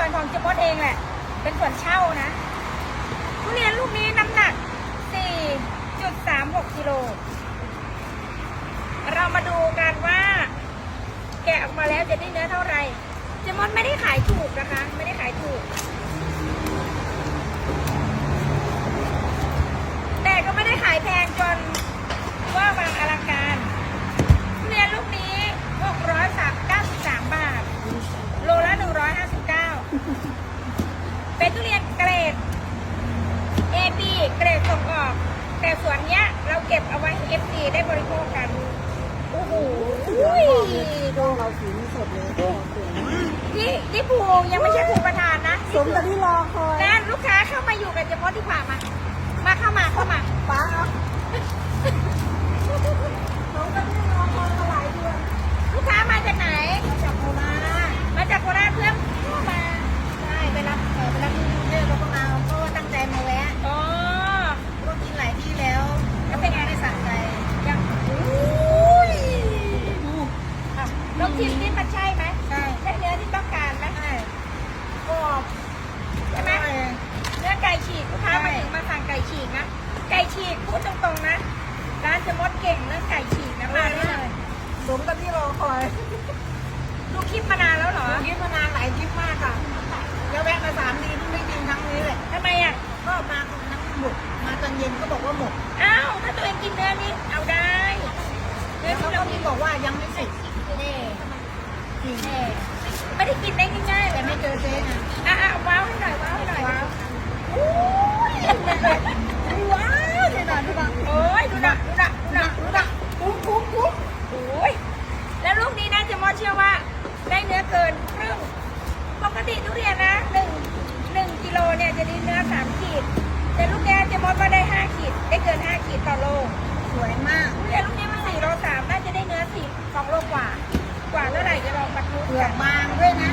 วนของเจมดเองแหละ เป็นส่วนเช่านะ ทุเรียนลูกนี้น้ำหนัก 4.36กิโล เรามาดูกันว่า แกะออกมาแล้วจะได้เนื้อเท่าไหร่เจมดไม่ได้ขายถูกนะคะ ไม่ได้ขายถูก แต่ส่วนเนี้ยเราเก็บเอาไว้ให้ FC ได้บริโภคกัน โอ้โหดูเราสีนี่สดเลยสวยมากนี่นี่ภูยังไม่ใช่ภูประธานนะสมกับที่รอคอยนั่นลูกค้าเข้ามาอยู่กันเฉพาะที่ผ่ามา มาเข้ามาเข้ามาป้าเอาสมกับที่รอคอยมาหลายเดือน ลูกค้ามาจากไหน จากโคราช มาจากโคราชเพื่อนเข้ามา ใช่ไปรับเออไปรับที่กรุงเทพแล้วก็มาเพราะว่าตั้งใจมาแวะ อ๋อ ก็กินหลายที่แล้วแล้วเป็นไงไม่สั่งใจ ยังอุ้ยอะลองชิมนี่มันใช่ไหม ใช่ ใช่เนื้อที่ต้องการไหม ใช่ กรอบใช่ไหม ใช่ เนื้อไก่ฉีกลูกค้า ใช่ มาถึงมาสั่งไก่ฉีกนะ ไก่ฉีกพูดตรงๆนะ ร้านจะมดเก่งเรื่องไก่ฉีกนะมาได้เลย สมกับที่รอ คอยดูคลิปมานานแล้วเหรอคลิปมานานหลายคลิปมากค่ะ แล้วแวะมาสามทีเพิ่งได้กินครั้งนี้เลยทำไมอะก็มาทั้งหมดมาตอนเย็นก็บอกว่าหมดอ้าวถ้าตัวเองกินเนื้อนี้เอาได้เนื้อแล้วที่เขาเราก็กิมีนบอกว่ายังไม่เสร็จนี่จริงนี่ไม่ได้กินได้ง่ายๆแต่แต่ไม่ไม่เจอเจ๊นะอะอะว้าวให้หน่อยว้าวให้หน่อย ว้าว อู้ย ว้าวเจ๊หน่อยทุกคน โอ้ยดูนะดูนะดูนะดูนะปุ๊บปุ๊บปุ๊บโอ้ยแล้วลูกนี้นะเจะมอเชื่อว่า ได้เนื้อเกินครึ่งปกติทุเรียนนะหนึ่งหนึ่งกิโลเนี่ยจะได้เนื้อสามขีด แต่ลูกเนี้ยเจะมอว่าได้ห้าขีด ได้เกินห้าขีดต่อโล สวยมากทุเรียนลูกนี้มันสี่โลสามน่าจะได้เนื้อสี่สองโลกว่า กว่าเท่าไหร่จะลองมาดูเปลือกักนบางด้วยนะ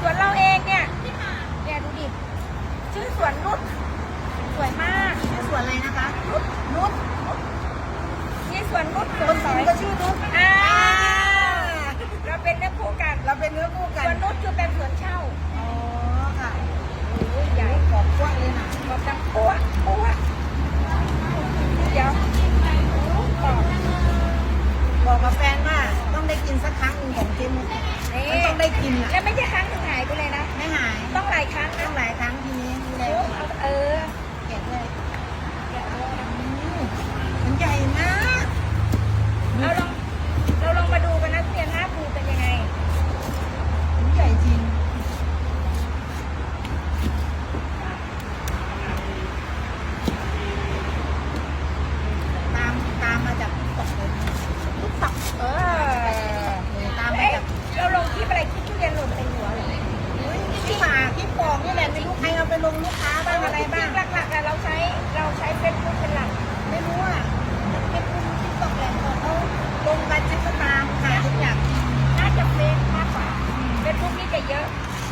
ส่วนเราเองเนี่ยเนี่ยดูดิ ชื่อสวนนุชสวยมากชื่อสวนอะไรนะคะนุชนุชนี่สวนนุชสควนนสกิอนยก็ชื่อนุชอ่าเราเป็นเนื้อคู่กัน เราเป็นเนื้อคู่สกันวนนุช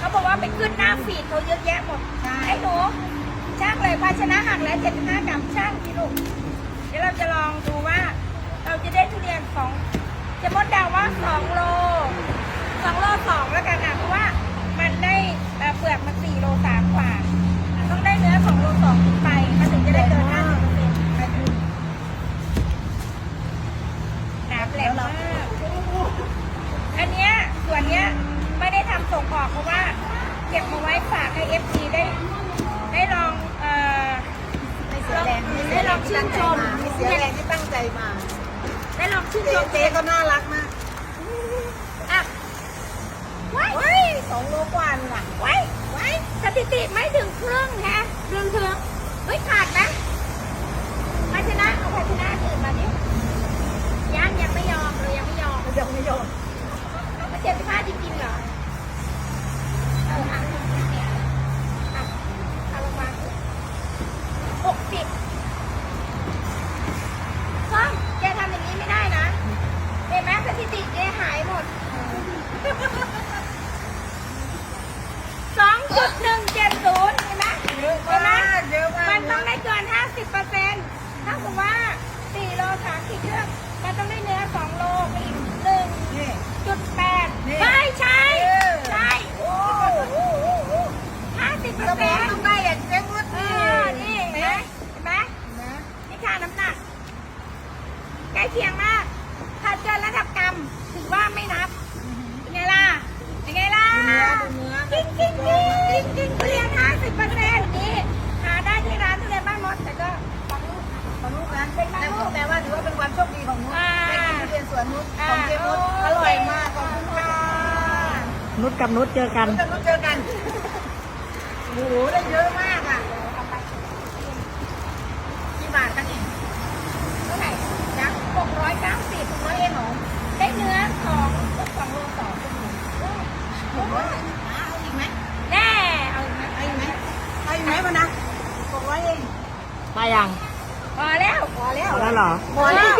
เยอะเขาบอกว่าไปขึ้นหน้าฟีดเขาเยอะแยะหมดใช่ ไอ้หนูช่างเลยภาชนะหักแล้ว75กรัมช่างพี่ลูกเดี๋ยวเราจะลองดูว่า เราจะได้ทุเรียนสองจะมดเดาว่าสองโลสองโลสองแล้วกันอะเพราะว่ามันได้เอ่อเปลือกมันสี่โลสามกว่า ต้องได้เนื้อสองโลสองขึ้นไปมันถึงจะได้เกินห้าสิบเปอร์เซ็นต์ไปดูหนาแปลกมาก อันเนี้ยส่วนเนี้ย ไม่ได้ทำส่งออกเพราะว่า เก็บมาไว้ฝากให้เอฟซีได้ได้ลองเอ่อไม่เสียแรงไม่เสียแรงที่ตั้งใจมาไม่เสียแรงที่ตั้งใจมาได้ลองชื่นชเจ๊มเจ๊ก็น่ารักมากอะไว้เฮ้ยสองโลกว่าเลยว่ะไว้ไว้สถิติไม่ถึงครึ่งฮะเรื่องเถืองเฮ้ยขาดนะภาชนะเอาภาชนะอื่นมาดิยังยังไม่ยอมเลยยังไม่ยอมเดี๋ยวไม่โยนไม่เจ็บผ้าจริงๆเหรอเอออะอะเอาลงมาหกสิบซ้อมแกทำอย่างนี้ไม่ได้นะเห็นไหมสถิติแกหายหมด สองจุดหนึ่งเจ็ดศูนย์เห็นไหม เยอะ เห็นไหม มากเยอะมาก มันต้องได้เกินห้าสิบเปอร์เซ็นต์ถ้าสมมติว่าสี่โลสาม ล้เคียงมาก ถ้าเกินระดับกรรมถือว่าไม่นับเป็นไงล่ะเป็นไงล่ะ เนื้อดูเนื้อ กิ้งกิ้งกิ้งกิ้งกิ้งทุเรียนห้าสิบเปอร์เซ็นต์นี่หาได้ที่ร้านทุเรียนบ้านมดแต่ก็ฟังลูก ของนุ๊กนะแต่แต่ว่าถือว่าเป็นความโชคดีของนุ๊ก อ่า ได้กินทุเรียนสวนนุ๊กของเจนุ๊กอร่อยมากขอบคุณค่ะ นุชกับนุชเจอกันนุ๊กกับนุ๊กเจอกัน โอ้โห ได้เยอะมากอะกี่บาทคะนี่เท่าไหร่นะหกร้อยเก้าสิบร้อยเองเหรอได้เนื้อสองสองโลสองหกร้อยเอาอีกไหมแน่เอาอีกไหมเอาอีกไหมเอาอีกไหมมานะหกร้อยเอง มายังพอแล้ว พอแล้ว พอแล้วเหรอ พอแล้ว